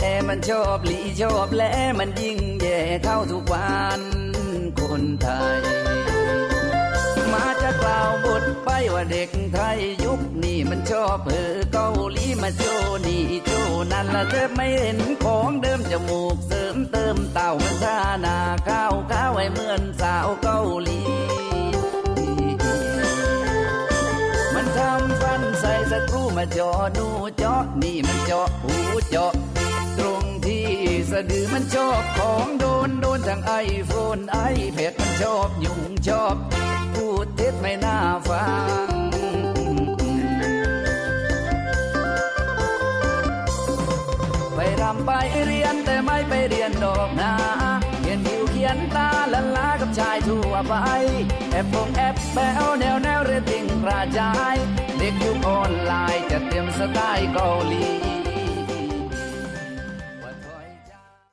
แอมันชอบหลีชอบและมันยิ่งแย่เข้าทุกวันคนไทย มาจะกล่าวบทไปว่าเด็กไทยยุคนี้มันชอบเผอเกาหลีมาโจนี่โจนั่นละเธอไม่เห็นของเดิมจมูกเสริมเติมเต่ามันท่าหนาข้าวข้าวให้เหมือนสาวเกาหลีำฟันใส่สกรูมาเจาะนูเจาะนี่มันเจาะหูเจาะ ตรงที่สะดือมันชอบของโดนโดนทั้งไอโฟนไอแพดมันชอบยุ่งชอบ พูดเท็จไม่น่าฟังไปรำไปเรียนแต่ไม่ไปเรียนดอกนาเขียนหิวเขียนตาลันลากับชายทั่วไป แอบพงแอบแบวแนวแนวเรติงกระจาย ด็กยุคออนไลน์จะเตรียมสไตล์เกาหลี